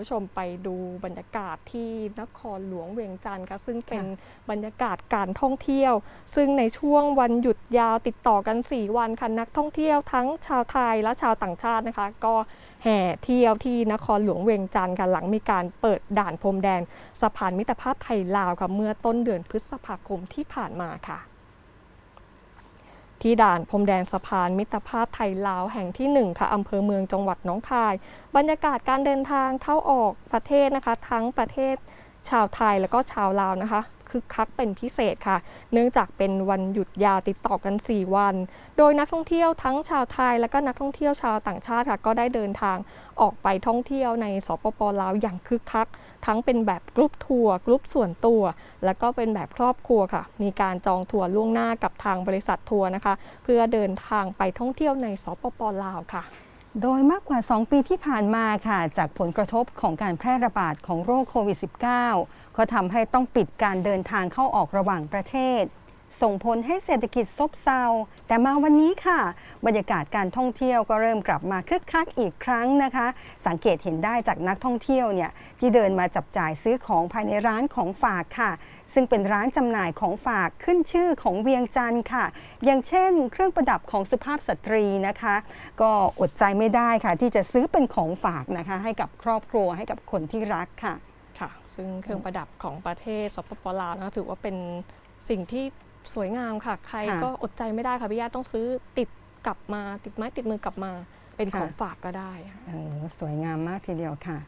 ผู้ชมไปดูบรรยากาศที่นครหลวงเวียงจันทร์ค่ะซึ่งเป็นบรรยากาศการท่องเที่ยว ซึ่งในช่วงวันหยุดยาวติดต่อกัน 4 วันค่ะนักท่องเที่ยวทั้งชาวไทยและชาวต่างชาตินะคะ ก็แห่เที่ยวที่นครหลวงเวียงจันทร์ค่ะหลังมีการเปิดด่านพรมแดนสะพานมิตรภาพไทยลาวค่ะเมื่อต้นเดือนพฤษภาคมที่ผ่านมาค่ะ ที่ด่านพรมแดนสะพานมิตรภาพไทยลาวแห่งที่ 1 ค่ะอำเภอเมืองจังหวัดน้องคาย บรรยากาศการเดินทางเข้าออกประเทศนะคะ ทั้งประเทศชาวไทยและก็ชาวลาวนะคะ คึกคักเป็นพิเศษค่ะ เนื่องจากเป็นวันหยุดยาวติดต่อกัน 4 วัน โดยนักท่องเที่ยวทั้งชาวไทย และก็นักท่องเที่ยวชาวต่างชาติค่ะ ก็ได้เดินทางออกไปท่องเที่ยวในสปปลาวอย่างคึกคัก ทั้งเป็นแบบกรุ๊ปทัวร์กรุ๊ปส่วนตัว แล้วก็เป็นแบบครอบครัวค่ะ มีการจองทัวร์ล่วงหน้ากับทางบริษัททัวร์นะคะ เพื่อเดินทางไปท่องเที่ยวในสปปลาวค่ะ โดยมากกว่า 2 ปีที่ผ่านมาค่ะ จากผลกระทบของการแพร่ระบาดของโรคโควิด -19 ก็ทำให้ต้องปิดการเดินทางเข้าออกระหว่างประเทศ ส่งผลให้เศรษฐกิจซบเซา แต่มาวันนี้ค่ะ บรรยากาศการท่องเที่ยวก็เริ่มกลับมาคึกคักอีกครั้งนะคะ สังเกตเห็นได้จากนักท่องเที่ยวเนี่ยที่เดินมาจับจ่ายซื้อของภายในร้านของฝากค่ะ ซึ่งเป็นร้านจำหน่ายของฝากขึ้นชื่อของเวียงจันทร์ค่ะ อย่างเช่น เครื่องประดับของสุภาพสตรีนะคะ ก็อดใจไม่ได้ค่ะ ที่จะซื้อเป็นของฝากนะคะ ให้กับครอบครัวให้กับคนที่รักค่ะค่ะ ซึ่งเครื่องประดับของประเทศสปปลาวนะถือว่าเป็นสิ่งที่ สวยงามค่ะ ใครค่ะก็อดใจไม่ได้ค่ะพี่ญาติต้องซื้อติดกลับมาติดไม้ติดมือกลับมาเป็นค่ะของฝากก็ได้ค่ะโอ้สวยงามมากทีเดียวค่ะ